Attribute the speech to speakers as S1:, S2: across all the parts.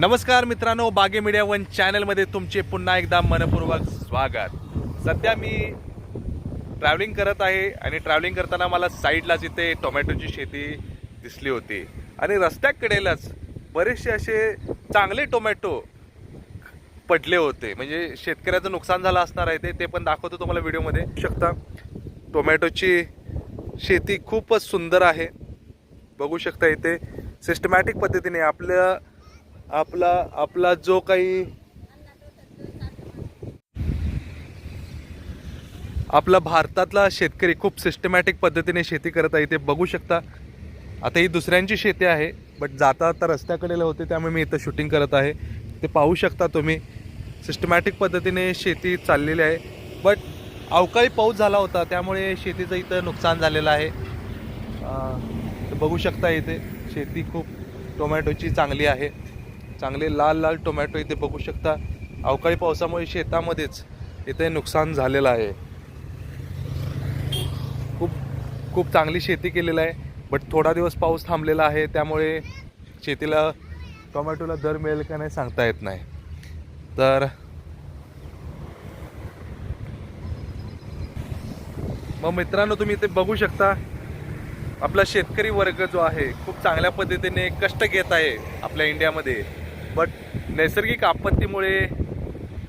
S1: नमस्कार मित्रांनो बागे मीडिया वन चॅनलमध्ये तुमचे पुन्हा एकदा मनपूर्वक स्वागत. सध्या मी ट्रॅव्हलिंग करत आहे आणि ट्रॅव्हलिंग करताना मला साईडलाच इथे टोमॅटोची शेती दिसली होती. आणि रस्त्याकडेलाच बरेचसे असे चांगले टोमॅटो पडले होते. म्हणजे शेतकऱ्याचं नुकसान झालं असणार आहे ते ते पण दाखवतो तुम्हाला व्हिडिओमध्ये. शकता. टोमॅटोची शेती खूपच सुंदर आहे. बघू शकता इथे सिस्टमॅटिक पद्धतीने आपल्या आपला आपला जो काही आपला भारतातला शेतकरी खूप सिस्टमॅटिक पद्धतीने शेती करत आहे इथे बघू शकता. आता ही दुसऱ्यांची शेती आहे बट जाता आता रस्त्याकडेला होते त्यामुळे मी इथं शूटिंग करत आहे. ते पाहू शकता तुम्ही. सिस्टमॅटिक पद्धतीने शेती चाललेली आहे बट अवकाळी पाऊस झाला होता त्यामुळे शेतीचं इथं नुकसान झालेलं आहे. बघू शकता इथे शेती खूप टोमॅटोची चांगली आहे. चांगले लाल लाल टोमॅटो इथे बघू शकता. अवकाळी पावसामुळे शेतामध्येच इथे नुकसान झालेलं आहे. खूप खूप चांगली शेती केलेलं आहे बट थोडा दिवस पाऊस थांबलेला आहे त्यामुळे शेतीला टोमॅटोला दर मिळेल का नाही सांगता येत नाही. तर मग मित्रांनो तुम्ही इथे बघू शकता आपला शेतकरी वर्ग जो आहे खूप चांगल्या पद्धतीने कष्ट घेत आहे आपल्या इंडियामध्ये. बट नैसर्गिक आपत्तीमुळे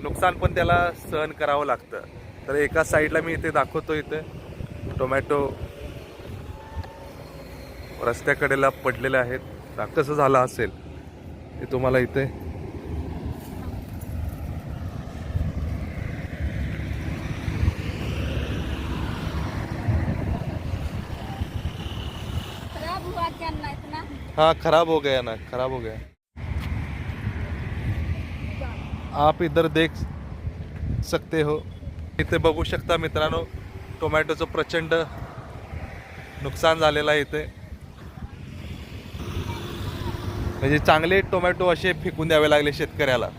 S1: नुकसान पण त्याला सहन करावं लागतं. तर एका साईडला मी इथे दाखवतो इथे. टोमॅटो रस्त्याकडेला पडलेले आहेत. कसं झालं असेल ते तुम्हाला इथे हाँ खराब हो गया ना खराब हो गया. आप इधर देख सकते हो। इथे बघू शकता मित्रांनो टोमॅटोचं प्रचंड नुकसान झालेलं आहे इथे. म्हणजे चांगले टोमॅटो असे फेकून द्यावे लागले शेतकऱ्याला.